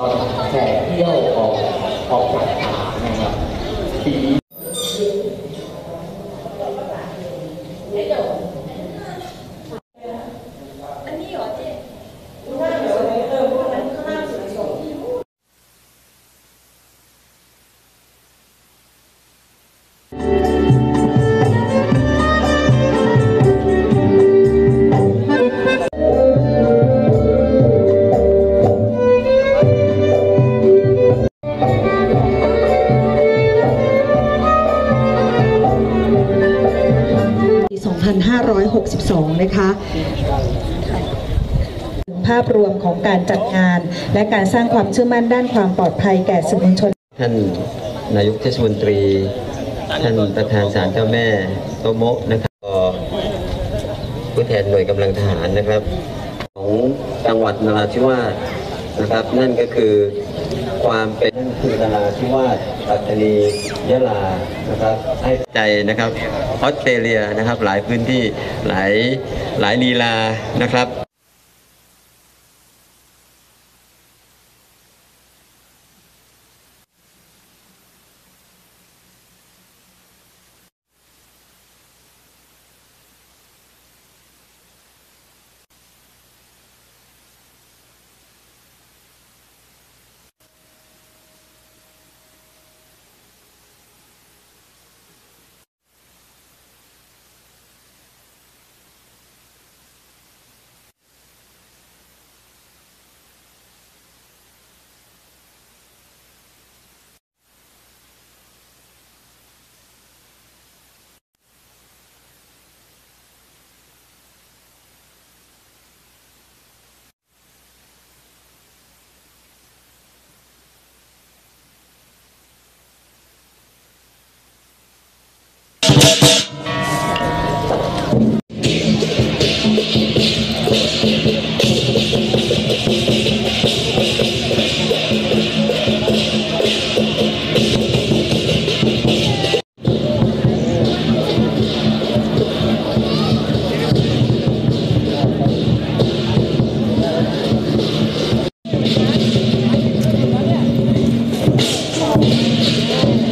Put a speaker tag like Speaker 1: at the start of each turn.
Speaker 1: ตอนแห่เที่ยวออกออกจากฐานนะครับปีนี้
Speaker 2: 2562 นะคะ ภาพรวมของการจัดงาน และการสร้างความเชื่อมั่นด้านความปลอดภัยแก่สื่อมวลชน
Speaker 3: ท่านนายกเทศมนตรี ท่านประธานศาลเจ้าแม่โตโมะนะครับก็ผู้แทนหน่วยกำลังทหารนะครับ ของจังหวัดนราธิวาส นะครับ นั่นก็คือความเป็นนั่นคือนราธิวาสปัตตานียะลานะครับให้ใจนะครับออสเตรเลียนะครับ หลายพื้นที่หลายหลายลีลานะครับ Thank you.